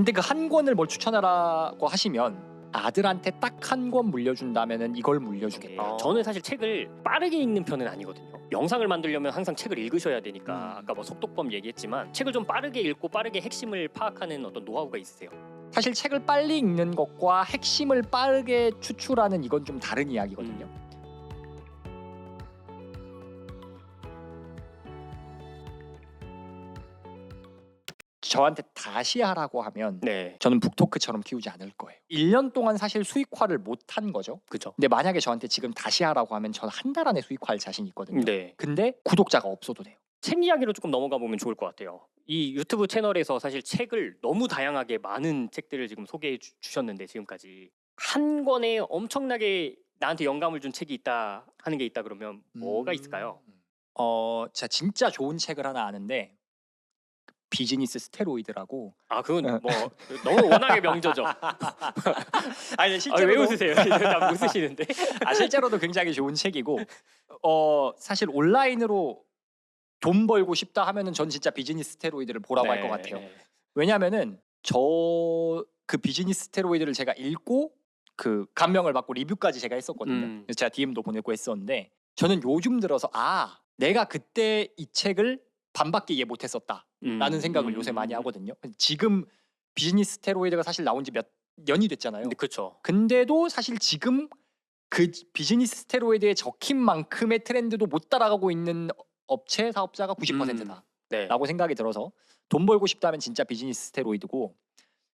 근데 그 한 권을 뭘 추천하라고 하시면 아들한테 딱 한 권 물려준다면은 이걸 물려주겠다. 어. 저는 사실 책을 빠르게 읽는 편은 아니거든요. 영상을 만들려면 항상 책을 읽으셔야 되니까 음. 아까 뭐 속독법 얘기했지만 책을 좀 빠르게 읽고 빠르게 핵심을 파악하는 어떤 노하우가 있으세요? 사실 책을 빨리 읽는 것과 핵심을 빠르게 추출하는 이건 좀 다른 이야기거든요. 저한테 다시 하라고 하면 네, 저는 북토크처럼 키우지 않을 거예요. 1년 동안 사실 수익화를 못 한 거죠. 그죠. 근데 만약에 저한테 지금 다시 하라고 하면 저는 한 달 안에 수익화할 자신 있거든요. 네, 근데 구독자가 없어도 돼요. 책 이야기로 조금 넘어가 보면 좋을 것 같아요. 이 유튜브 채널에서 사실 책을 너무 다양하게 많은 책들을 지금 소개해 주, 주셨는데 지금까지 한 권에 엄청나게 나한테 영감을 준 책이 있다 하는 게 있다 그러면 뭐가 있을까요? 어, 제가 진짜 좋은 책을 하나 아는데 비즈니스 스테로이드라고. 아 그건 뭐 너무 워낙에 명저죠. 아니 아, 왜 웃으세요? 다 웃으시는데. 아, 실제로도 굉장히 좋은 책이고 어 사실 온라인으로 돈 벌고 싶다 하면은 전 진짜 비즈니스 스테로이드를 보라고 할 것 같아요. 네. 왜냐면은 저 그 비즈니스 스테로이드를 제가 읽고 그 감명을 받고 리뷰까지 제가 했었거든요. 음. 그래서 제가 DM도 보내고 했었는데 저는 요즘 들어서 아 내가 그때 이 책을 반밖에 이해 못했었다 라는 음, 생각을 음, 요새 많이 음. 하거든요. 지금 비즈니스 스테로이드가 사실 나온 지 몇 년이 됐잖아요. 근데 그렇죠. 근데도 사실 지금 그 비즈니스 스테로이드에 적힌 만큼의 트렌드도 못 따라가고 있는 업체 사업자가 90%다. 네. 라고 생각이 들어서 돈 벌고 싶다면 진짜 비즈니스 스테로이드고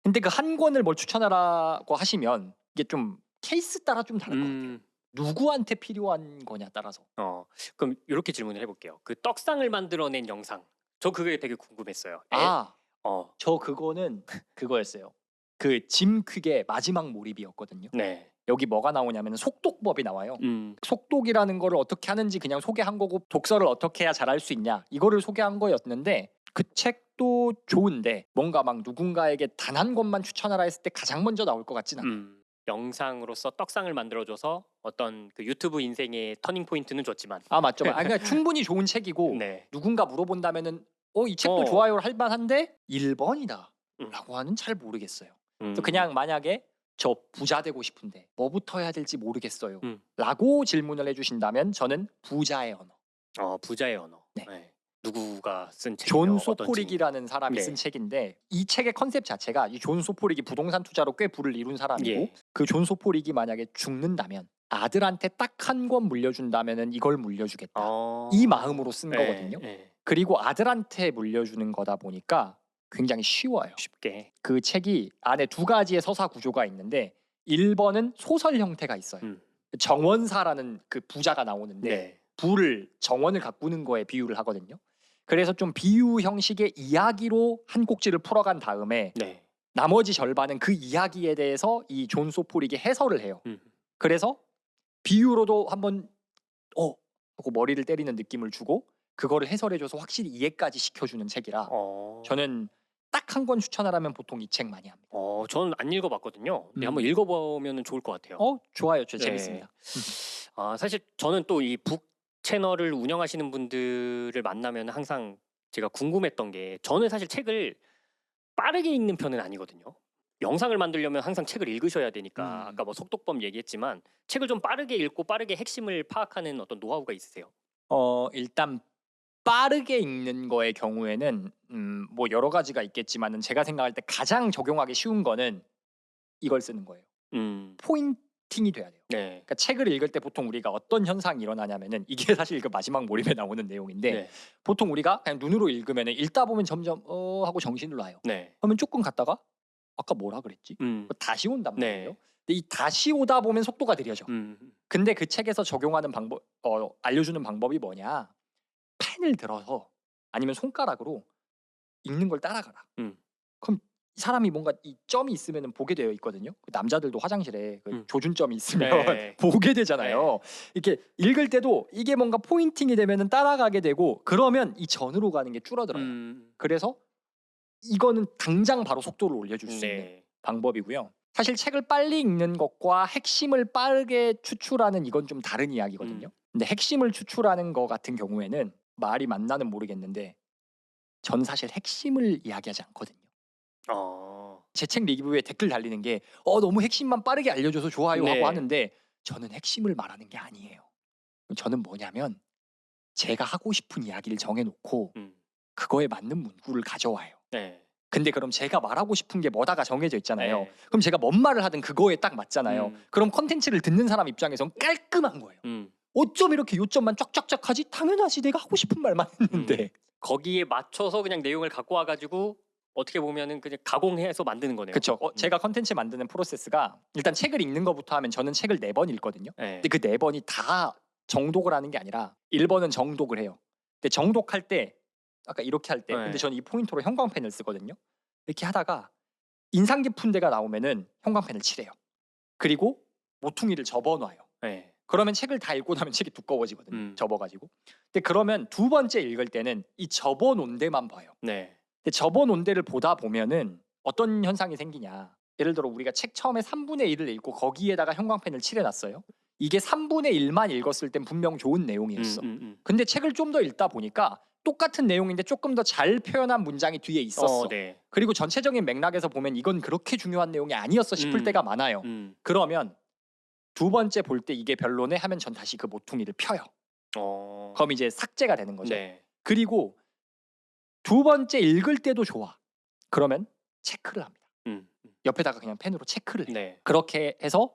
근데 그 한 권을 뭘 추천하라고 하시면 이게 좀 케이스 따라 좀 다를 것 같아요. 음, 누구한테 필요한 거냐 따라서. 어 그럼 이렇게 질문을 해볼게요. 그 떡상을 만들어낸 영상. 저 그게 되게 궁금했어요. 애- 아, 어, 저 그거는 그거였어요. 그 짐 퀵의 마지막 몰입이었거든요. 네. 여기 뭐가 나오냐면 속독법이 나와요. 음, 속독이라는 거를 어떻게 하는지 그냥 소개한 거고 독서를 어떻게 해야 잘할 수 있냐 이거를 소개한 거였는데 그 책도 좋은데 뭔가 막 누군가에게 단 한 권만 추천하라 했을 때 가장 먼저 나올 것 같진 않아 요. 음. 영상으로서 떡상을 만들어줘서 어떤 그 유튜브 인생의 터닝 포인트는 줬지만. 아 맞죠. 아, 그러니까 충분히 좋은 책이고 네. 누군가 물어본다면은 어 이 책도 어. 좋아요 할 만한데 1번이다라고 음. 하는 잘 모르겠어요. 음. 또 그냥 만약에 저 부자 되고 싶은데 뭐부터 해야 될지 모르겠어요. 음. 라고 질문을 해주신다면 저는 부자의 언어. 어 부자의 언어. 네. 누구가 쓴 책이요? 존 소포릭이라는 사람이 네. 쓴 책인데 이 책의 컨셉 자체가 이 존 소포릭이 부동산 투자로 꽤 부를 이룬 사람이고 예. 그존 소포릭이 만약에 죽는다면 아들한테 딱 한 권 물려준다면은 이걸 물려주겠다. 어... 이 마음으로 쓴 네, 거거든요. 네. 그리고 아들한테 물려주는 거다 보니까 굉장히 쉬워요. 쉽게. 그 책이 안에 두 가지의 서사 구조가 있는데 1번은 소설 형태가 있어요. 음. 정원사라는 그 부자가 나오는데 네. 부를 정원을 가꾸는 거에 비유를 하거든요. 그래서 좀 비유 형식의 이야기로 한 곡지를 풀어간 다음에 네. 나머지 절반은 그 이야기에 대해서 이 존 소포릭이 해설을 해요. 음. 그래서 비유로도 한번 어 하고 머리를 때리는 느낌을 주고 그거를 해설해줘서 확실히 이해까지 시켜주는 책이라 어. 저는 딱 한 권 추천하라면 보통 이 책 많이 합니다. 어, 저는 안 읽어봤거든요. 근데 음. 한번 읽어보면 좋을 것 같아요. 어 좋아요, 저 네. 재밌습니다. 아, 사실 저는 또 이 북 채널을 운영하시는 분들을 만나면 항상 제가 궁금했던 게 저는 사실 책을 빠르게 읽는 편은 아니거든요. 영상을 만들려면 항상 책을 읽으셔야 되니까 음. 아까 뭐 속독법 얘기했지만 책을 좀 빠르게 읽고 빠르게 핵심을 파악하는 어떤 노하우가 있으세요? 어 일단 빠르게 읽는 거의 경우에는 음, 뭐 여러 가지가 있겠지만은 제가 생각할 때 가장 적용하기 쉬운 거는 이걸 쓰는 거예요. 음, 포인팅이 돼야 돼요. 네. 그러니까 책을 읽을 때 보통 우리가 어떤 현상이 일어나냐면은 이게 사실 그 마지막 몰입에 나오는 내용인데 네. 보통 우리가 그냥 눈으로 읽으면은 읽다 보면 점점 어 하고 정신을 놔요. 네. 그러면 조금 갔다가 아까 뭐라 그랬지? 음. 다시 온단 네. 말이에요. 근데 이 다시 오다 보면 속도가 느려져. 음. 근데 그 책에서 적용하는 방법, 어, 알려주는 방법이 뭐냐? 펜을 들어서 아니면 손가락으로 읽는 걸 따라가라. 음. 그럼 이 사람이 뭔가 이 점이 있으면 보게 되어 있거든요. 그 남자들도 화장실에 그 음. 조준점이 있으면 네. 보게 되잖아요. 이렇게 읽을 때도 이게 뭔가 포인팅이 되면은 따라가게 되고 그러면 이 전으로 가는 게 줄어들어요. 음. 그래서 이거는 당장 바로 속도를 올려줄 수 있는 네. 방법이고요. 사실 책을 빨리 읽는 것과 핵심을 빠르게 추출하는 이건 좀 다른 이야기거든요. 음. 근데 핵심을 추출하는 거 같은 경우에는 말이 맞나는 모르겠는데 전 사실 핵심을 이야기하지 않거든요. 어. 제 책 리뷰에 댓글 달리는 게 어 너무 핵심만 빠르게 알려줘서 좋아요 네. 하고 하는데 저는 핵심을 말하는 게 아니에요. 저는 뭐냐면 제가 하고 싶은 이야기를 정해놓고 음. 그거에 맞는 문구를 가져와요. 네. 근데 그럼 제가 말하고 싶은 게 뭐다가 정해져 있잖아요. 네. 그럼 제가 뭔 말을 하든 그거에 딱 맞잖아요. 음. 그럼 컨텐츠를 듣는 사람 입장에선 깔끔한 거예요. 음. 어쩜 이렇게 요점만 쫙쫙쫙 하지? 당연하지 내가 하고 싶은 말만 했는데 거기에 맞춰서 그냥 내용을 갖고 와가지고 어떻게 보면은 그냥 가공해서 만드는 거네요. 그렇죠. 음. 제가 컨텐츠 만드는 프로세스가 일단 책을 읽는 것부터 하면 저는 책을 네 번 읽거든요. 네. 근데 그 네 번이 다 정독을 하는 게 아니라 1번은 정독을 해요. 근데 정독할 때 아까 이렇게 할때 네. 근데 저는 이 포인트로 형광펜을 쓰거든요. 이렇게 하다가 인상 깊은 데가 나오면은 형광펜을 칠해요. 그리고 모퉁이를 접어놔요. 네. 그러면 책을 다 읽고 나면 책이 두꺼워지거든요. 음. 접어가지고. 근데 그러면 두 번째 읽을 때는 이 접어 놓은 데만 봐요. 네. 근데 접어 놓은 데를 보다 보면은 어떤 현상이 생기냐. 예를 들어 우리가 책 처음에 3분의 1을 읽고 거기에다가 형광펜을 칠해놨어요. 이게 3분의 1만 읽었을 땐 분명 좋은 내용이었어. 음, 음, 음. 근데 책을 좀 더 읽다 보니까 똑같은 내용인데 조금 더 잘 표현한 문장이 뒤에 있었어. 어, 네. 그리고 전체적인 맥락에서 보면 이건 그렇게 중요한 내용이 아니었어 싶을 음. 때가 많아요. 음. 그러면 두 번째 볼 때 이게 별로네 하면 전 다시 그 모퉁이를 펴요. 어. 그럼 이제 삭제가 되는 거죠. 네. 그리고 두 번째 읽을 때도 좋아. 그러면 체크를 합니다. 음. 옆에다가 그냥 펜으로 체크를 해. 네. 그렇게 해서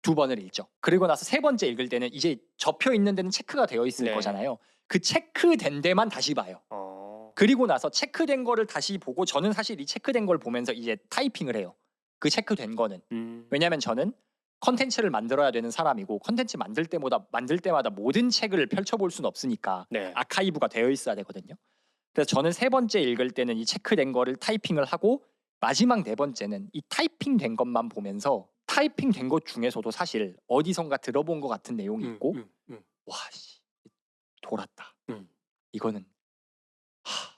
두 번을 읽죠. 그리고 나서 세 번째 읽을 때는 이제 접혀 있는 데는 체크가 되어 있을 네. 거잖아요. 그 체크된 데만 다시 봐요. 어. 그리고 나서 체크된 거를 다시 보고 저는 사실 이 체크된 걸 보면서 이제 타이핑을 해요. 그 체크된 거는 음. 왜냐하면 저는 컨텐츠를 만들어야 되는 사람이고 컨텐츠 만들 때마다 만들 때마다 모든 책을 펼쳐볼 수는 없으니까 네. 아카이브가 되어 있어야 되거든요. 그래서 저는 세 번째 읽을 때는 이 체크된 거를 타이핑을 하고 마지막 네 번째는 이 타이핑된 것만 보면서 타이핑된 것 중에서도 사실 어디선가 들어본 것 같은 내용이 음, 있고 음, 음. 와 씨, 돌았다. 음. 이거는 하,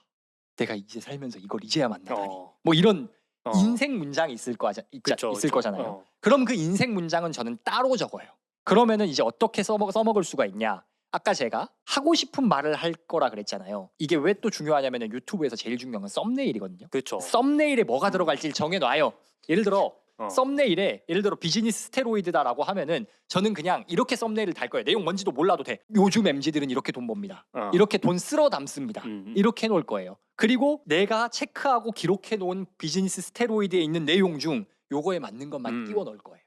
내가 이제 살면서 이걸 이제야 만나다니. 어. 뭐 이런 어. 인생 문장이 있을 있자, 그쵸, 있을 그쵸. 거잖아요. 어. 그럼 그 인생 문장은 저는 따로 적어요. 그러면은 이제 어떻게 써먹, 써먹을 수가 있냐? 아까 제가 하고 싶은 말을 할 거라 그랬잖아요. 이게 왜 또 중요하냐면은 유튜브에서 제일 중요한 건 썸네일이거든요. 그렇죠. 썸네일에 뭐가 들어갈지 정해놔요. 예를 들어 어. 썸네일에 예를 들어 비즈니스 스테로이드다라고 하면은 저는 그냥 이렇게 썸네일을 달 거예요. 내용 뭔지도 몰라도 돼. 요즘 MZ들은 이렇게 돈 법니다. 어. 이렇게 돈 쓸어 담습니다. 음, 음. 이렇게 해놓을 거예요. 그리고 내가 체크하고 기록해 놓은 비즈니스 스테로이드에 있는 내용 중 요거에 맞는 것만 음. 끼워 넣을 거예요.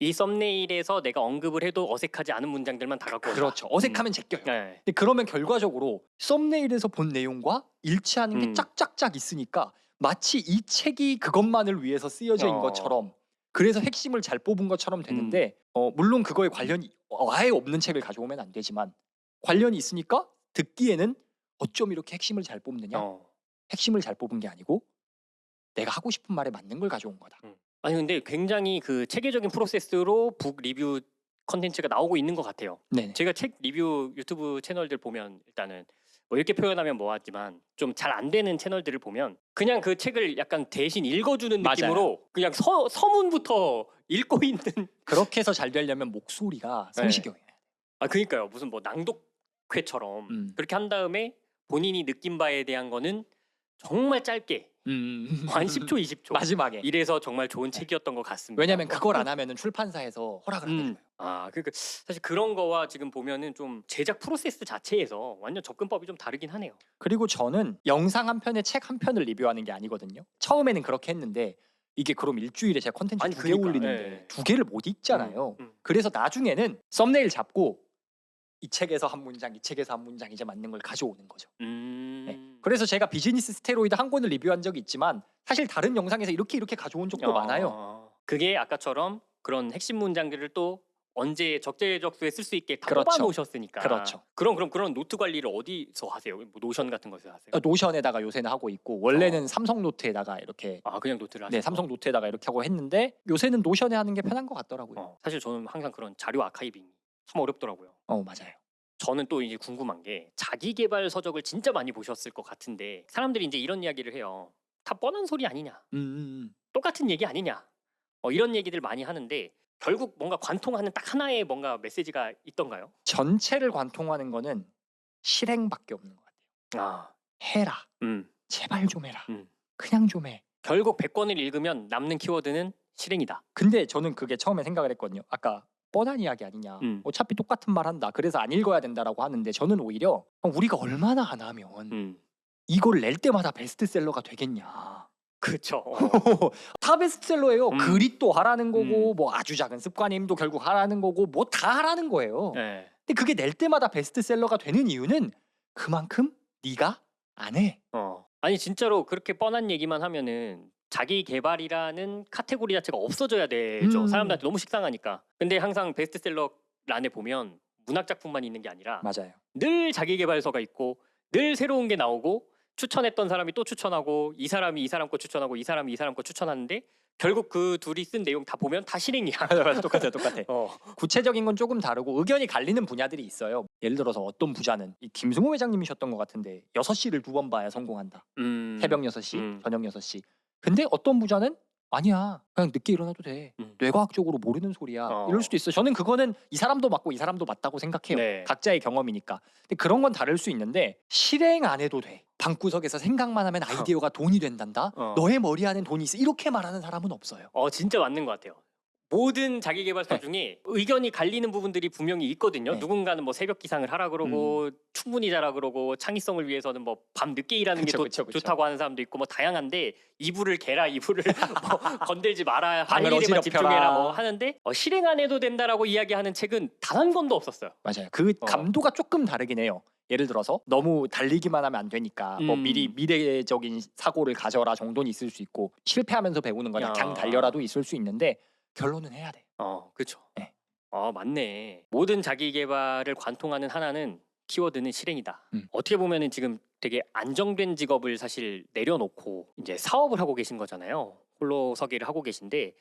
이 썸네일에서 내가 언급을 해도 어색하지 않은 문장들만 다 갖고 온다. 그렇죠. 어색하면 제껴요. 네. 근데 그러면 결과적으로 썸네일에서 본 내용과 일치하는 게 음. 짝짝짝 있으니까 마치 이 책이 그것만을 위해서 쓰여져 있는 어. 음. 것처럼 그래서 핵심을 잘 뽑은 것처럼 되는데 어, 물론 그거에 관련이 아예 없는 책을 가져오면 안 되지만 관련이 있으니까 듣기에는 어쩜 이렇게 핵심을 잘 뽑느냐 어. 핵심을 잘 뽑은 게 아니고 내가 하고 싶은 말에 맞는 걸 가져온 거다. 아니 근데 굉장히 그 체계적인 프로세스로 북 리뷰 컨텐츠가 나오고 있는 것 같아요. 네네. 제가 책 리뷰 유튜브 채널들 보면 일단은 뭐 이렇게 표현하면 뭐하지만 좀 잘 안 되는 채널들을 보면 그냥 그 책을 약간 대신 읽어주는 맞아요. 느낌으로 그냥 서, 서문부터 읽고 있는 그렇게 해서 잘 되려면 목소리가 네. 성시경이에요. 아 그러니까요 무슨 뭐 낭독회처럼 음. 그렇게 한 다음에 본인이 느낀 바에 대한 거는 정말 짧게 음. 한 10초 20초 마지막에. 이래서 정말 좋은 책이었던 것 같습니다. 왜냐면 그걸 안 하면은 출판사에서 허락을 안 음. 해줘요. 아, 그러니까 사실 그런 거와 지금 보면은 좀 제작 프로세스 자체에서 완전 접근법이 좀 다르긴 하네요. 그리고 저는 영상 한 편에 책 한 편을 리뷰하는 게 아니거든요. 처음에는 그렇게 했는데 이게 그럼 일주일에 제가 컨텐츠 아니, 두개 그러니까, 올리는데 예. 두 개를 못 읽잖아요. 음, 음. 그래서 나중에는 썸네일 잡고 이 책에서 한 문장, 이 책에서 한 문장 이제 맞는 걸 가져오는 거죠. 음. 네. 그래서 제가 비즈니스 스테로이드 한 권을 리뷰한 적이 있지만 사실 다른 영상에서 이렇게 이렇게 가져온 적도 어, 많아요. 그게 아까처럼 그런 핵심 문장들을 또 언제 적재적소에 쓸 수 있게 다 그렇죠. 뽑아 놓으셨으니까. 그렇죠. 그럼 그럼 그런 노트 관리를 어디서 하세요? 뭐 노션 같은 것에서 하세요? 그러니까 노션에다가 요새는 하고 있고 원래는 어. 삼성 노트에다가 이렇게 아, 그냥 노트를 하세요? 네 삼성 노트에다가 이렇게 하고 했는데 요새는 노션에 하는 게 편한 것 같더라고요. 어, 사실 저는 항상 그런 자료 아카이빙이 참 어렵더라고요. 어 맞아요. 저는 또 이제 궁금한 게 자기 개발 서적을 진짜 많이 보셨을 것 같은데 사람들이 이제 이런 이야기를 해요. 다 뻔한 소리 아니냐? 음, 음, 음. 똑같은 얘기 아니냐? 어, 이런 얘기들 많이 하는데 결국 뭔가 관통하는 딱 하나의 뭔가 메시지가 있던가요? 전체를 관통하는 거는 실행밖에 없는 것 같아요. 아, 해라. 음, 제발 좀 해라. 음. 그냥 좀 해. 결국 100권을 읽으면 남는 키워드는 실행이다. 근데 저는 그게 처음에 생각을 했거든요. 아까 뻔한 이야기 아니냐. 음. 어차피 똑같은 말 한다. 그래서 안 읽어야 된다라고 하는데 저는 오히려 우리가 얼마나 안 하면 음. 이걸 낼 때마다 베스트셀러가 되겠냐. 그렇죠. 다 베스트셀러예요. 음. 글이 또 하라는 거고 음. 뭐 아주 작은 습관의 힘도 결국 하라는 거고 뭐 다 하라는 거예요. 네. 근데 그게 낼 때마다 베스트셀러가 되는 이유는 그만큼 네가 안 해. 어. 아니 진짜로 그렇게 뻔한 얘기만 하면은 자기 개발이라는 카테고리 자체가 없어져야 되죠. 음. 사람들한테 너무 식상하니까. 근데 항상 베스트셀러 란에 보면 문학 작품만 있는 게 아니라 맞아요. 늘 자기 개발서가 있고 늘 새로운 게 나오고 추천했던 사람이 또 추천하고 이 사람이 이 사람 거 추천하고 이 사람이 이 사람 거 추천하는데 결국 그 둘이 쓴 내용 다 보면 다 실행이야. 똑같아, 똑같아. 어. 구체적인 건 조금 다르고 의견이 갈리는 분야들이 있어요. 예를 들어서 어떤 부자는 이 김승호 회장님이셨던 것 같은데 6시를 두 번 봐야 성공한다. 음. 새벽 6시, 음. 저녁 6시. 근데 어떤 부자는 아니야. 그냥 늦게 일어나도 돼. 음. 뇌과학적으로 모르는 소리야. 어. 이럴 수도 있어. 저는 그거는 이 사람도 맞고 이 사람도 맞다고 생각해요. 네. 각자의 경험이니까. 근데 그런 건 다를 수 있는데 실행 안 해도 돼. 방구석에서 생각만 하면 아이디어가 돈이 된단다. 어. 너의 머리 안엔 돈이 있어. 이렇게 말하는 사람은 없어요. 어 진짜 맞는 것 같아요. 모든 자기 개발서 네. 중에 의견이 갈리는 부분들이 분명히 있거든요. 네. 누군가는 뭐 새벽 기상을 하라 그러고 충분히 자라 그러고 창의성을 위해서는 뭐 밤 늦게 일하는 게 그쵸, 더 그쵸, 그쵸. 좋다고 하는 사람도 있고 뭐 다양한데 이불을 개라 이불을 뭐 건들지 마라 할 일에만 어지럽혀라. 집중해라 뭐 하는데 어, 실행 안 해도 된다라고 이야기하는 책은 단 한 권도 없었어요. 맞아요. 그 어. 감도가 조금 다르긴 해요. 예를 들어서 너무 달리기만 하면 안 되니까 뭐 음. 미리 미래적인 사고를 가져라 정도는 있을 수 있고 실패하면서 배우는 거나 야. 그냥 달려라도 있을 수 있는데 결론은 해야 돼. 어, 그렇죠. 네. 어, 맞네. 모든 자기 개발을 관통하는 하나는 키워드는 실행이다. 음. 어떻게 보면은 지금 되게 안정된 직업을 사실 내려놓고 이제 사업을 하고 계신 거잖아요. 홀로 서기를 하고 계신데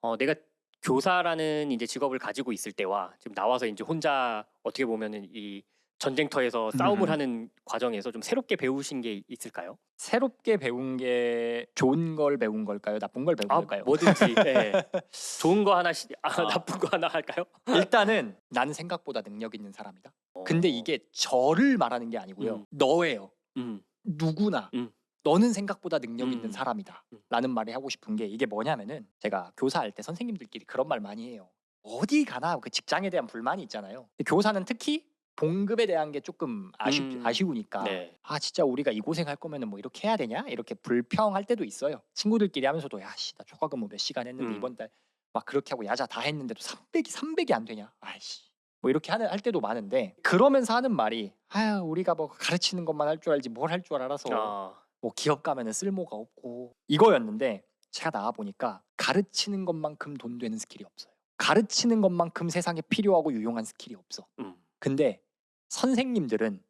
어, 내가 교사라는 이제 직업을 가지고 있을 때와 지금 나와서 이제 혼자 어떻게 보면은 이 전쟁터에서 싸움을 음. 하는 과정에서 좀 새롭게 배우신 게 있을까요? 새롭게 배운 게 좋은 걸 배운 걸까요? 나쁜 걸 배운 아, 걸까요? 뭐든지 네. 좋은 거 하나, 시, 아, 아. 나쁜 거 하나 할까요? 일단은 나는 생각보다 능력 있는 사람이다. 근데 어. 이게 저를 말하는 게 아니고요. 음. 너예요. 음. 누구나 음. 너는 생각보다 능력 있는 음. 사람이다 음. 라는 말이 하고 싶은 게 이게 뭐냐면은 제가 교사할 때 선생님들끼리 그런 말 많이 해요 어디 가나 그 직장에 대한 불만이 있잖아요 근데 교사는 특히 봉급에 대한 게 조금 아쉽, 음. 아쉬우니까 네. 아 진짜 우리가 이 고생할 거면은 뭐 이렇게 해야 되냐 이렇게 불평할 때도 있어요 친구들끼리 하면서도 야씨 나 초과 근무 몇 시간 했는데 음. 이번 달 막 그렇게 하고 야자 다 했는데도 300이 300이 안 되냐 아이씨 뭐 이렇게 하는 할 때도 많은데 그러면서 하는 말이 아유 우리가 뭐 가르치는 것만 할 줄 알지 뭘 할 줄 알아서 아, 뭐 기업 가면은 쓸모가 없고 이거였는데 제가 나와 보니까 가르치는 것만큼 돈 되는 스킬이 없어요. 가르치는 것만큼 세상에 필요하고 유용한 스킬이 없어. 음. 근데 선생님들은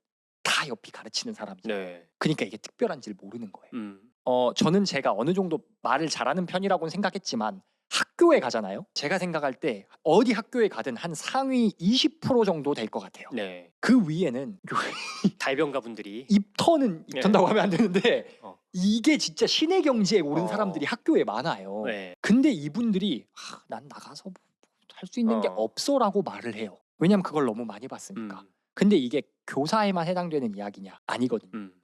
다 옆이 가르치는 사람이죠. 네. 그러니까 이게 특별한지를 모르는 거예요. 음. 어 저는 제가 어느 정도 말을 잘하는 편이라고는 생각했지만 학교에 가잖아요. 제가 생각할 때 어디 학교에 가든 한 상위 20% 정도 될 것 같아요. 네. 그 위에는 달변가 분들이 입터는 네. 입턴다고 하면 안 되는데 어. 이게 진짜 신의 경지에 오른 어. 사람들이 학교에 많아요. 네. 근데 이분들이 아, 난 나가서 할수 있는 게 어. 없어라고 말을 해요. 왜냐면 그걸 너무 많이 봤으니까. 음. 근데 이게 교사에만 해당되는 이야기냐? 아니거든요. 음.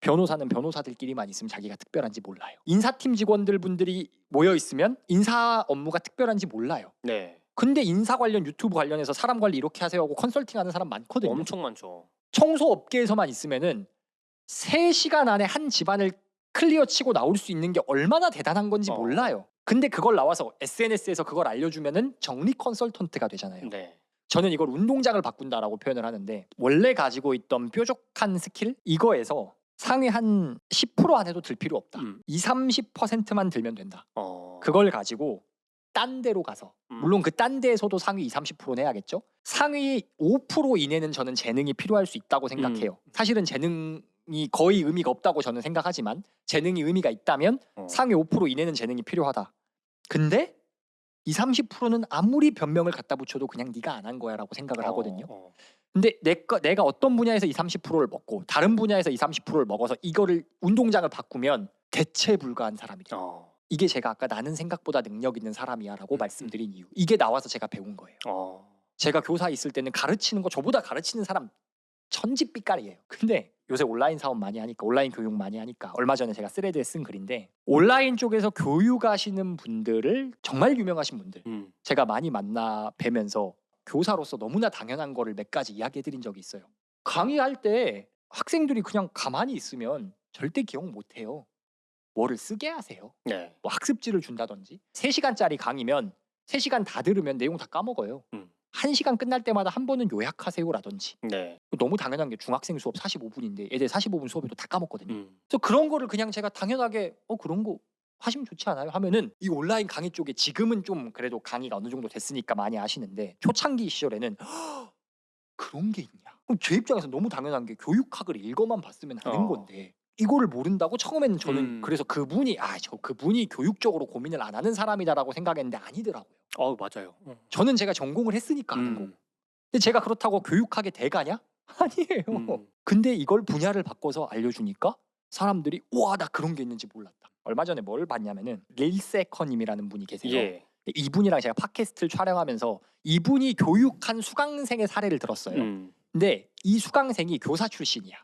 변호사는 변호사들끼리만 있으면 자기가 특별한지 몰라요. 인사팀 직원들 분들이 모여 있으면 인사 업무가 특별한지 몰라요. 네. 근데 인사 관련 유튜브 관련해서 사람 관리 이렇게 하세요 하고 컨설팅하는 사람 많거든요. 엄청 많죠. 청소 업계에서만 있으면은 3시간 안에 한 집안을 클리어 치고 나올 수 있는 게 얼마나 대단한 건지 어. 몰라요. 근데 그걸 나와서 SNS에서 그걸 알려주면은 정리 컨설턴트가 되잖아요. 네. 저는 이걸 운동장을 바꾼다라고 표현을 하는데 원래 가지고 있던 뾰족한 스킬 이거에서 상위 한 10% 안에도 들 필요 없다. 음. 2, 30%만 들면 된다. 어. 그걸 가지고 딴 데로 가서 음. 물론 그 딴 데에서도 상위 2, 30%는 해야겠죠. 상위 5% 이내는 저는 재능이 필요할 수 있다고 생각해요. 음. 사실은 재능 이 거의 의미가 없다고 저는 생각하지만 재능이 의미가 있다면 어. 상위 5% 이내는 재능이 필요하다. 근데 2, 30%는 아무리 변명을 갖다 붙여도 그냥 네가 안 한 거야라고 생각을 하거든요. 어. 근데 내가 내가 어떤 분야에서 2, 30%를 먹고 다른 분야에서 2, 30%를 먹어서 이거를 운동장을 바꾸면 대체 불가한 사람이 돼요. 어. 이게 제가 아까 나는 생각보다 능력 있는 사람이야라고 음, 말씀드린 이유. 이게 나와서 제가 배운 거예요. 어. 제가 교사 있을 때는 가르치는 거 저보다 가르치는 사람 천지빛깔이에요. 근데 요새 온라인 사업 많이 하니까 온라인 교육 많이 하니까 얼마 전에 제가 스레드에 쓴 글인데 온라인 쪽에서 교육하시는 분들을 정말 유명하신 분들 음. 제가 많이 만나 뵈면서 교사로서 너무나 당연한 거를 몇 가지 이야기해 드린 적이 있어요. 강의할 때 학생들이 그냥 가만히 있으면 절대 기억 못 해요. 뭐를 쓰게 하세요. 네. 뭐 학습지를 준다든지 3시간짜리 강의면 3시간 다 들으면 내용 다 까먹어요. 음. 1시간 끝날 때마다 한 번은 요약하세요라든지 네. 너무 당연한 게 중학생 수업 45분인데 애들 45분 수업에도 다 까먹거든요. 음. 그래서 그런 거를 그냥 제가 당연하게 어 그런 거 하시면 좋지 않아요? 하면은 이 온라인 강의 쪽에 지금은 좀 그래도 강의가 어느 정도 됐으니까 많이 아시는데 초창기 시절에는 그런 게 있냐? 그럼 제 입장에서 너무 당연한 게 교육학을 읽어만 봤으면 하는 어. 건데 이거를 모른다고 처음에는 저는 음. 그래서 그분이 아 저 그분이 교육적으로 고민을 안 하는 사람이다라고 생각했는데 아니더라고요. 어 맞아요. 어. 저는 제가 전공을 했으니까 아는 거고. 근데 제가 그렇다고 교육학의 대가냐? 아니에요. 음. 근데 이걸 분야를 바꿔서 알려주니까 사람들이 와나 그런 게 있는지 몰랐다. 얼마 전에 뭘 봤냐면은 릴세커님이라는 분이 계세요. 예. 이분이랑 제가 팟캐스트를 촬영하면서 이분이 교육한 수강생의 사례를 들었어요. 음. 근데 이 수강생이 교사 출신이야.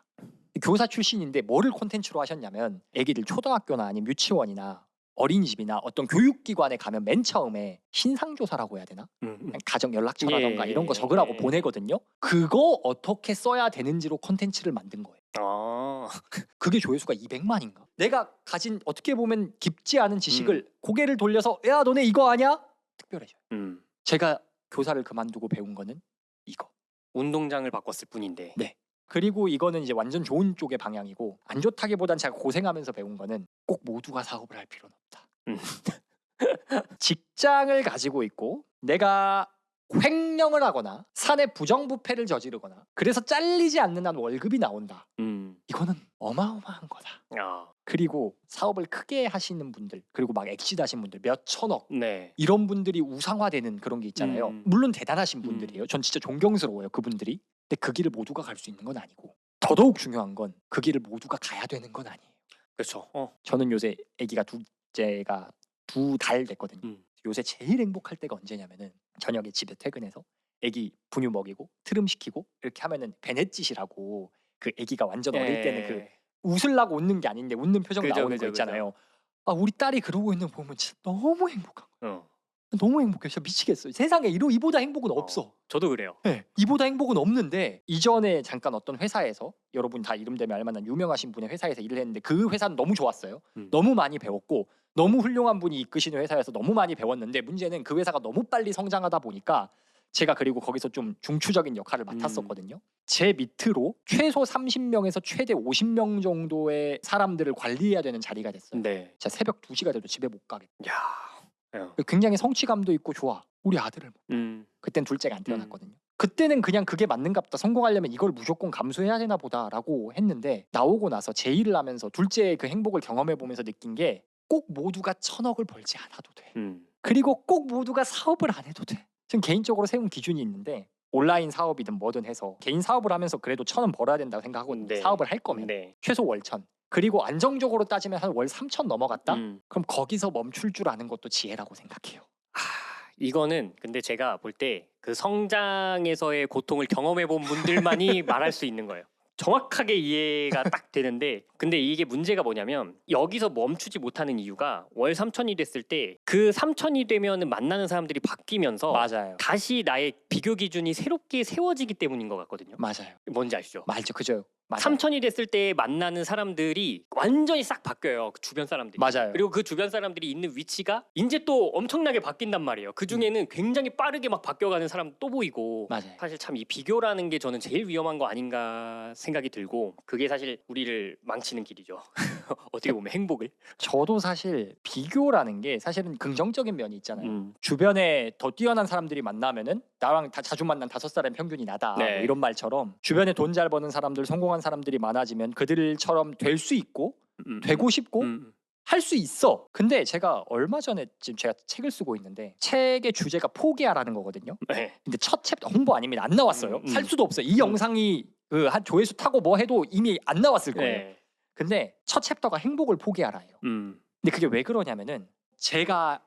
교사 출신인데 뭐를 콘텐츠로 하셨냐면 애기들 초등학교나 아니면 유치원이나 어린이집이나 어떤 교육기관에 가면 맨 처음에 신상조사라고 해야 되나? 음. 음. 가정 연락처라던가 예, 이런 거 예, 적으라고 예. 보내거든요. 그거 어떻게 써야 되는지로 콘텐츠를 만든 거예요. 아. 그게 조회수가 200만인가? 내가 가진 어떻게 보면 깊지 않은 지식을 음. 고개를 돌려서 야 너네 이거 아냐? 특별해져요. 음. 제가 교사를 그만두고 배운 거는 이거. 운동장을 바꿨을 뿐인데. 네. 그리고 이거는 이제 완전 좋은 쪽의 방향이고 안 좋다기보단 제가 고생하면서 배운 거는 꼭 모두가 사업을 할 필요는 없다. 음. 직장을 가지고 있고 내가 횡령을 하거나 사내 부정부패를 저지르거나 그래서 잘리지 않는 한 월급이 나온다. 음. 이거는 어마어마한 거다. 아. 그리고 사업을 크게 하시는 분들 그리고 막 엑시드 하신 분들 몇 천억 네. 이런 분들이 우상화되는 그런 게 있잖아요. 음. 물론 대단하신 분들이에요. 전 진짜 존경스러워요 그분들이. 근데 그 길을 모두가 갈 수 있는 건 아니고 더더욱 중요한 건 그 길을 모두가 가야 되는 건 아니에요. 그렇죠. 어. 저는 요새 아기가 둘째가 두 달 됐거든요. 음. 요새 제일 행복할 때가 언제냐면은 저녁에 집에 퇴근해서 아기 분유 먹이고 트름 시키고 이렇게 하면은 베넷짓이라고 그 아기가 완전 어릴 때는 그 예. 웃으려고 웃는 게 아닌데 웃는 표정 그죠, 나오는 그죠, 거 있잖아요. 아 우리 딸이 그러고 있는 거 보면 진짜 너무 행복한 거야. 어. 너무 행복해. 진짜 미치겠어요. 세상에 이로 이보다 행복은 없어. 어. 저도 그래요. 네, 이보다 행복은 없는데 이전에 잠깐 어떤 회사에서 여러분 다 이름 되면 알만한 유명하신 분의 회사에서 일을 했는데 그 회사는 너무 좋았어요. 음. 너무 많이 배웠고 너무 훌륭한 분이 이끄시는 회사여서 너무 많이 배웠는데 문제는 그 회사가 너무 빨리 성장하다 보니까 제가 그리고 거기서 좀 중추적인 역할을 맡았었거든요. 제 밑으로 최소 30명에서 최대 50명 정도의 사람들을 관리해야 되는 자리가 됐어요. 네. 제가 새벽 2시가 돼도 집에 못 가게. 야. 예. 굉장히 성취감도 있고 좋아. 우리 아들을 음. 그땐 둘째가 안 태어났거든요. 그때는 그냥 그게 맞는갑다. 성공하려면 이걸 무조건 감수해야 되나 보다라고 했는데 나오고 나서 제 일을 하면서 둘째의 그 행복을 경험해 보면서 느낀 게 꼭 모두가 천억을 벌지 않아도 돼. 음. 그리고 꼭 모두가 사업을 안 해도 돼. 지금 개인적으로 세운 기준이 있는데 온라인 사업이든 뭐든 해서 개인 사업을 하면서 그래도 천원 벌어야 된다고 생각하거든요. 네. 사업을 할 거면 네. 최소 월천. 그리고 안정적으로 따지면 한월 삼천 넘어갔다. 음. 그럼 거기서 멈출 줄 아는 것도 지혜라고 생각해요. 아, 이거는 근데 제가 볼 때 그 성장에서의 고통을 경험해 본 분들만이 말할 수 있는 거예요. 정확하게 이해가 딱 되는데 근데 이게 문제가 뭐냐면 여기서 멈추지 못하는 이유가 월 3천이 됐을 때 그 3천이 되면은 만나는 사람들이 바뀌면서 맞아요. 다시 나의 비교 기준이 새롭게 세워지기 때문인 것 같거든요. 맞아요. 뭔지 아시죠? 맞죠. 그죠. 맞아요. 3천이 됐을 때 만나는 사람들이 완전히 싹 바뀌어요. 그 주변 사람들이. 맞아요. 그리고 그 주변 사람들이 있는 위치가 이제 또 엄청나게 바뀐단 말이에요. 그 중에는 굉장히 빠르게 막 바뀌어가는 사람 또 보이고. 맞아요. 사실 참 이 비교라는 게 저는 제일 위험한 거 아닌가 생각이 들고 그게 사실 우리를 망치는 길이죠. 어떻게 보면 행복을. 저도 사실 비교라는 게 사실은 긍정적인 면이 있잖아요. 음. 주변에 더 뛰어난 사람들이 만나면은 나랑 다 자주 만난 다섯 살의 평균이 나다 네. 뭐 이런 말처럼 주변에 돈 잘 버는 사람들 성공한 사람들이 많아지면 그들처럼 될 수 있고 음. 되고 싶고 음. 할 수 있어. 근데 제가 얼마 전에 지금 제가 책을 쓰고 있는데 책의 주제가 포기하라는 거거든요. 네. 근데 첫 챕터 홍보 아니면 안 나왔어요. 음, 음. 살 수도 없어요. 이 영상이 그 한 조회수 타고 뭐 해도 이미 안 나왔을 거예요. 네. 근데 첫 챕터가 행복을 포기하라예요. 음. 근데 그게 왜 그러냐면은 제가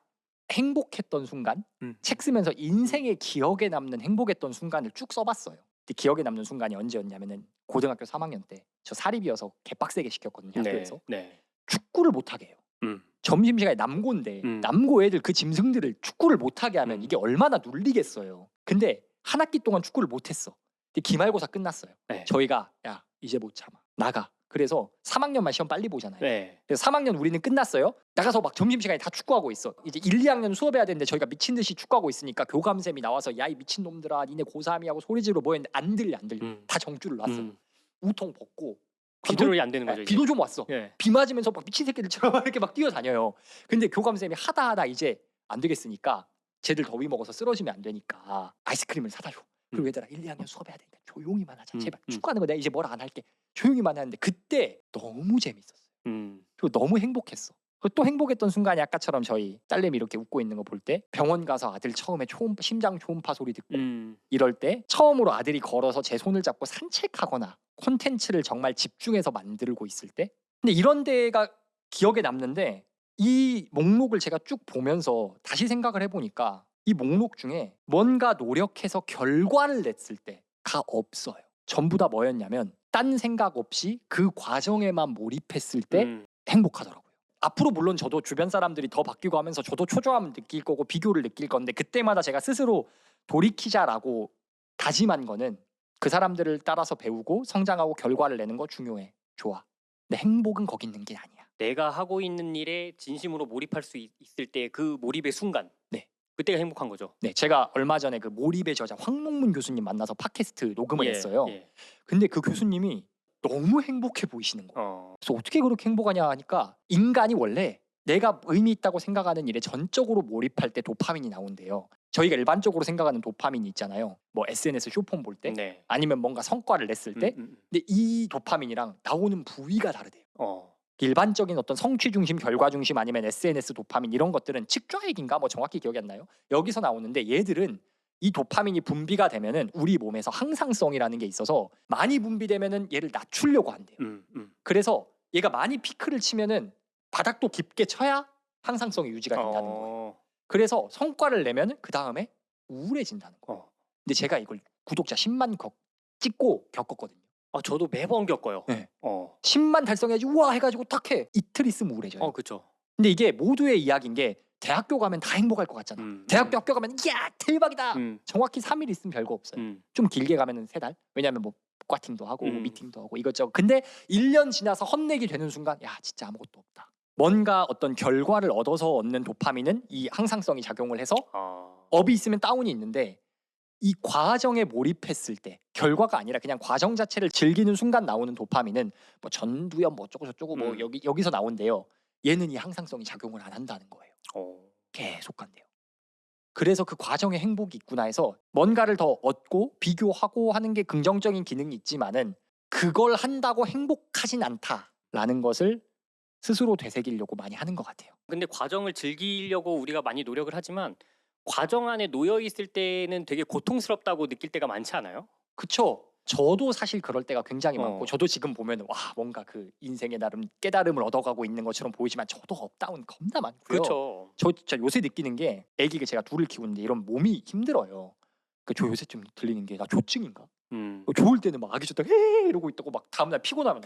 행복했던 순간 음. 책 쓰면서 인생의 기억에 남는 행복했던 순간을 쭉 써봤어요. 근데 기억에 남는 순간이 언제였냐면은 고등학교 3학년 때 저 사립이어서 개빡세게 시켰거든요 학교에서 네. 축구를 못하게 해요. 음. 점심시간에 남고인데 음. 남고 애들 그 짐승들을 축구를 못하게 하면 음. 이게 얼마나 눌리겠어요. 근데 한 학기 동안 축구를 못했어. 근데 기말고사 끝났어요. 네. 저희가 야 이제 못 참아 나가. 그래서 3학년만 시험 빨리 보잖아요. 네. 그래서 3학년 우리는 끝났어요. 나가서 막 점심시간에 다 축구하고 있어. 이제 1, 2학년 수업해야 되는데 저희가 미친 듯이 축구하고 있으니까 교감쌤이 나와서 야 이 미친 놈들아 니네 고3이 하고 소리 지르고 뭐 했는데 안 들려 안 들려. 음. 다 정줄을 놨어. 음. 우통 벗고 컨트롤이 안 되는 거죠. 예, 이제. 비도 좀 왔어. 예. 비 맞으면서 막 미친 새끼들처럼 이렇게 막 뛰어다녀요. 근데 교감쌤이 하다 하다 이제 안 되겠으니까 쟤들 더위 먹어서 쓰러지면 안 되니까 아이스크림을 사다 줘. 그리고 음. 얘들아 1, 2학년 수업해야 되니까 조용히만 하자. 음, 제발 음. 축구하는 거 내가 이제 뭐라 안 할게. 조용히만 하는데 그때 너무 재밌었어요. 음. 그리고 너무 행복했어. 그리고 또 행복했던 순간이 아까처럼 저희 딸내미 이렇게 웃고 있는 거 볼 때 병원 가서 아들 처음에 초음, 심장 초음파 소리 듣고 음. 이럴 때 처음으로 아들이 걸어서 제 손을 잡고 산책하거나 콘텐츠를 정말 집중해서 만들고 있을 때 근데 이런 데가 기억에 남는데 이 목록을 제가 쭉 보면서 다시 생각을 해보니까 이 목록 중에 뭔가 노력해서 결과를 냈을 때가 없어요. 전부 다 뭐였냐면 딴 생각 없이 그 과정에만 몰입했을 때 음. 행복하더라고요. 앞으로 물론 저도 주변 사람들이 더 바뀌고 하면서 저도 초조함을 느낄 거고 비교를 느낄 건데 그때마다 제가 스스로 돌이키자라고 다짐한 거는 그 사람들을 따라서 배우고 성장하고 결과를 내는 거 중요해. 좋아. 근데 행복은 거기 있는 게 아니야. 내가 하고 있는 일에 진심으로 몰입할 수 있, 을 때 그 몰입의 순간. 네. 그때가 행복한 거죠. 네, 제가 얼마 전에 그 몰입의 저자 황몽문 교수님 만나서 팟캐스트 녹음을 예, 했어요. 예. 근데 그 교수님이 너무 행복해 보이시는 거예요. 어. 그래서 어떻게 그렇게 행복하냐 하니까 인간이 원래 내가 의미 있다고 생각하는 일에 전적으로 몰입할 때 도파민이 나온대요. 저희가 일반적으로 생각하는 도파민이 있잖아요. 뭐 SNS 쇼폰 볼 때, 네. 아니면 뭔가 성과를 냈을 때. 음, 음, 음. 근데 이 도파민이랑 나오는 부위가 다르대요. 어. 일반적인 어떤 성취 중심, 결과 중심 아니면 SNS 도파민 이런 것들은 측좌액인가 뭐 정확히 기억이 안 나요. 여기서 나오는데 얘들은 이 도파민이 분비가 되면은 우리 몸에서 항상성이라는 게 있어서 많이 분비되면은 얘를 낮추려고 한대요. 음, 음. 그래서 얘가 많이 피크를 치면은 바닥도 깊게 쳐야 항상성이 유지가 된다는 거예요. 어. 그래서 성과를 내면은 그 다음에 우울해진다는 거예요. 어. 근데 제가 이걸 구독자 10만 겪, 찍고 겪었거든요. 아, 저도 매번 겪어요. 네. 어. 10만 달성해야지 우와 해가지고 딱 해. 이틀 있으면 우울해져요. 어, 그렇죠. 근데 이게 모두의 이야기인 게 대학교 가면 다 행복할 것 같잖아. 음. 대학교 학교 가면 야 대박이다. 음. 정확히 3일 있으면 별거 없어요. 음. 좀 길게 가면은 세 달. 왜냐하면 뭐 과팅도 하고 음. 미팅도 하고 이것저것. 근데 1년 지나서 헛내기 되는 순간 야 진짜 아무것도 없다. 뭔가 어떤 결과를 얻어서 얻는 도파민은 이 항상성이 작용을 해서 아. 업이 있으면 다운이 있는데 이 과정에 몰입했을 때 결과가 아니라 그냥 과정 자체를 즐기는 순간 나오는 도파민은 뭐 전두엽 뭐 어쩌고 저쩌고 뭐 음. 여기 여기서 나온대요. 얘는 이 항상성이 작용을 안 한다는 거예요. 어. 계속 간대요. 그래서 그 과정에 행복이 있구나 해서 뭔가를 더 얻고 비교하고 하는 게 긍정적인 기능이 있지만은 그걸 한다고 행복하진 않다라는 것을 스스로 되새기려고 많이 하는 것 같아요. 근데 과정을 즐기려고 우리가 많이 노력을 하지만 과정 안에 놓여 있을 때는 되게 고통스럽다고 느낄 때가 많지 않아요? 그쵸? 저도 사실 그럴 때가 굉장히 어. 많고 저도 지금 보면 와 뭔가 그 인생의 나름 깨달음을 얻어가고 있는 것처럼 보이지만 저도 업다운 겁나 많고요. 그렇죠. 저 진짜 요새 느끼는 게 아기가 제가 둘을 키우는데 이런 몸이 힘들어요. 그저 요새 좀 들리는 게 나 조증인가? 음. 어, 좋을 때는 막 아기 좋다가 헤 이러고 있다고 막 다음날 피곤하면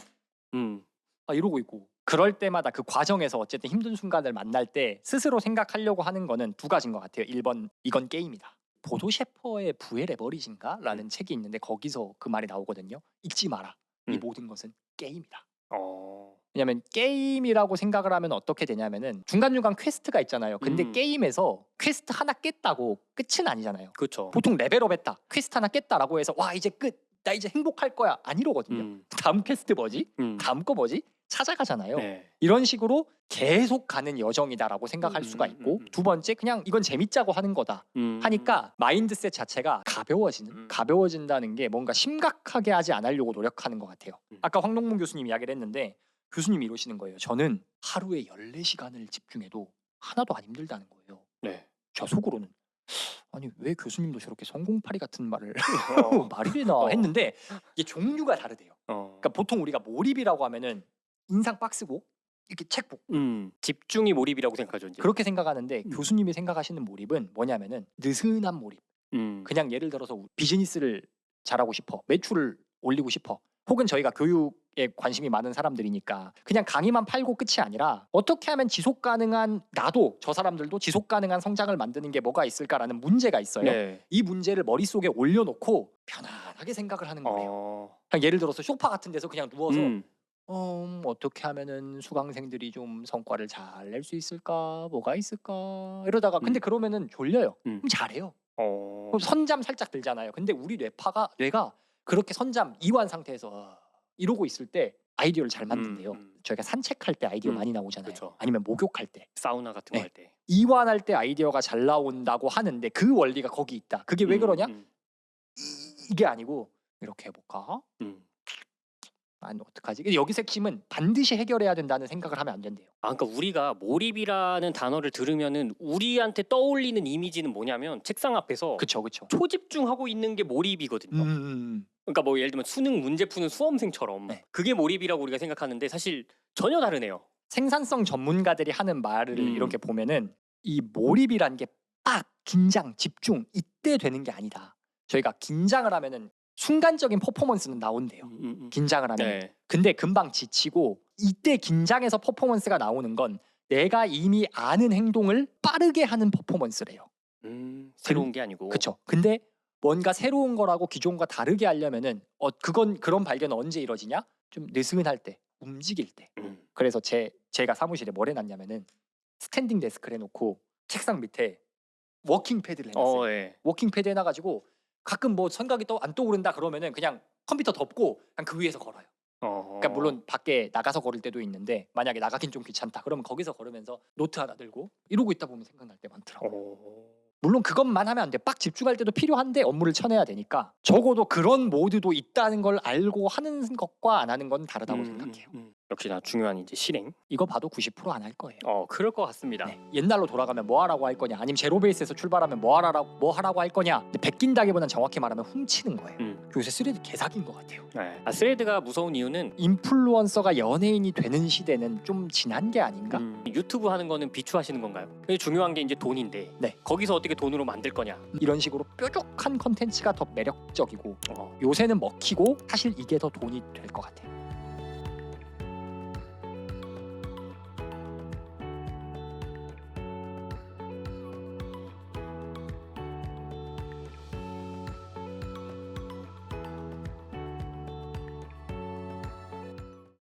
음. 아 이러고 있고 그럴 때마다 그 과정에서 어쨌든 힘든 순간을 만날 때 스스로 생각하려고 하는 거는 두 가지인 것 같아요. 1번 이건 게임이다. 보도 셰퍼의 부엘 에버리진가라는 책이 있는데 거기서 그 말이 나오거든요. 잊지 마라. 이 음. 모든 것은 게임이다. 어. 왜냐면 게임이라고 생각을 하면 어떻게 되냐면은 중간중간 퀘스트가 있잖아요. 근데 음. 게임에서 퀘스트 하나 깼다고 끝은 아니잖아요. 그렇죠. 보통 레벨업 했다. 퀘스트 하나 깼다라고 해서 와 이제 끝. 나 이제 행복할 거야. 아니로거든요. 음. 다음 퀘스트 뭐지? 음. 다음 거 뭐지? 찾아가잖아요. 네. 이런 식으로 계속 가는 여정이다라고 생각할 음, 수가 음, 있고 음, 음. 두 번째 그냥 이건 재밌자고 하는 거다 음. 하니까 마인드셋 자체가 가벼워지는 음. 가벼워진다는 게 뭔가 심각하게 하지 않으려고 노력하는 것 같아요. 음. 아까 황동문 교수님 이야기를 했는데 교수님이 이러시는 거예요. 저는 하루에 14시간을 집중해도 하나도 안 힘들다는 거예요. 네. 저 속으로는 아니 왜 교수님도 저렇게 성공파리 같은 말을 어. 말이래나 어. 했는데 이게 종류가 다르대요. 어. 그러니까 보통 우리가 몰입이라고 하면은 인상 빡쓰고 이렇게 책 보고 음. 집중이 몰입이라고 생각하죠, 이제. 그렇게 생각하는데 음. 교수님이 생각하시는 몰입은 뭐냐면은 느슨한 몰입. 음. 그냥 예를 들어서 비즈니스를 잘하고 싶어, 매출을 올리고 싶어. 혹은 저희가 교육에 관심이 많은 사람들이니까 그냥 강의만 팔고 끝이 아니라 어떻게 하면 지속 가능한 나도 저 사람들도 지속 가능한 성장을 만드는 게 뭐가 있을까라는 문제가 있어요. 네. 이 문제를 머릿속에 올려놓고 편안하게 생각을 하는 거예요. 어. 그냥 예를 들어서 소파 같은 데서 그냥 누워서 음. 어, 음, 어떻게 하면은 수강생들이 좀 성과를 잘 낼 수 있을까? 뭐가 있을까? 이러다가 근데 음. 그러면은 졸려요. 음. 그럼 잘해요. 어. 그럼 선잠 살짝 들잖아요. 근데 우리 뇌파가 뇌가 그렇게 선잠 이완 상태에서 어, 이러고 있을 때 아이디어를 잘 만든대요. 음, 음. 저희가 산책할 때 아이디어 음, 많이 나오잖아요. 그쵸. 아니면 목욕할 때 사우나 같은 네. 거할 때. 이완할 때 아이디어가 잘 나온다고 하는데 그 원리가 거기 있다. 그게 왜 음, 그러냐? 음, 이- 이게 아니고 이렇게 해 볼까? 음. 아니 어떡하지? 근데 여기서 핵심은 반드시 해결해야 된다는 생각을 하면 안 된대요. 아, 그러니까 우리가 몰입이라는 단어를 들으면은 우리한테 떠올리는 이미지는 뭐냐면 책상 앞에서 그쵸 그쵸. 초집중하고 있는 게 몰입이거든요. 음, 음, 음. 그러니까 뭐 예를 들면 수능 문제 푸는 수험생처럼 네. 그게 몰입이라고 우리가 생각하는데 사실 전혀 다르네요. 생산성 전문가들이 하는 말을 음. 이렇게 보면은 이 몰입이란 게 빡 긴장 집중 이때 되는 게 아니다. 저희가 긴장을 하면은 순간적인 퍼포먼스는 나온대요. 음, 음, 음. 긴장을 하면. 네. 근데 금방 지치고 이때 긴장해서 퍼포먼스가 나오는 건 내가 이미 아는 행동을 빠르게 하는 퍼포먼스래요. 음, 새로운 게 아니고. 그렇죠. 근데 뭔가 새로운 거라고 기존과 다르게 하려면은 어 그건 그런 발견은 언제 이루어지냐? 좀 느슨할 때, 움직일 때. 음. 그래서 제 제가 사무실에 뭘 해놨냐면은 스탠딩 데스크를 해놓고 책상 밑에 워킹 패드를 해놨어요. 어, 예. 워킹 패드 해놔가지고 가끔 뭐 생각이 또 안 떠오른다 그러면은 그냥 컴퓨터 덮고 그냥 그 위에서 걸어요. 어. 그러니까 물론 밖에 나가서 걸을 때도 있는데 만약에 나가긴 좀 귀찮다 그러면 거기서 걸으면서 노트 하나 들고 이러고 있다 보면 생각날 때 많더라고. 요 어. 물론 그것만 하면 안 돼. 빡 집중할 때도 필요한데 업무를 쳐내야 되니까 적어도 그런 모드도 있다는 걸 알고 하는 것과 안 하는 건 다르다고 음, 생각해요. 음, 음. 역시나 중요한 이제 실행. 이거 봐도 90%안 할 거예요. 어, 그럴 것 같습니다. 네. 옛날로 돌아가면 뭐 하라고 할 거냐 아니면 제로 베이스에서 출발하면 뭐 하라고 뭐 하라고 할 거냐 근데 베낀다기보단 정확히 말하면 훔치는 거예요 음. 요새 쓰레기 개사기인 것 같아요 네. 아, 스레드가 무서운 이유는 인플루언서가 연예인이 되는 시대는 좀 지난 게 아닌가 음, 유튜브 하는 거는 비추하시는 건가요? 근데 중요한 게 이제 돈인데 네. 거기서 어떻게 돈으로 만들 거냐? 이런 식으로 뾰족한 컨텐츠가 더 매력적이고 어. 요새는 먹히고 사실 이게 더 돈이 될 것 같아요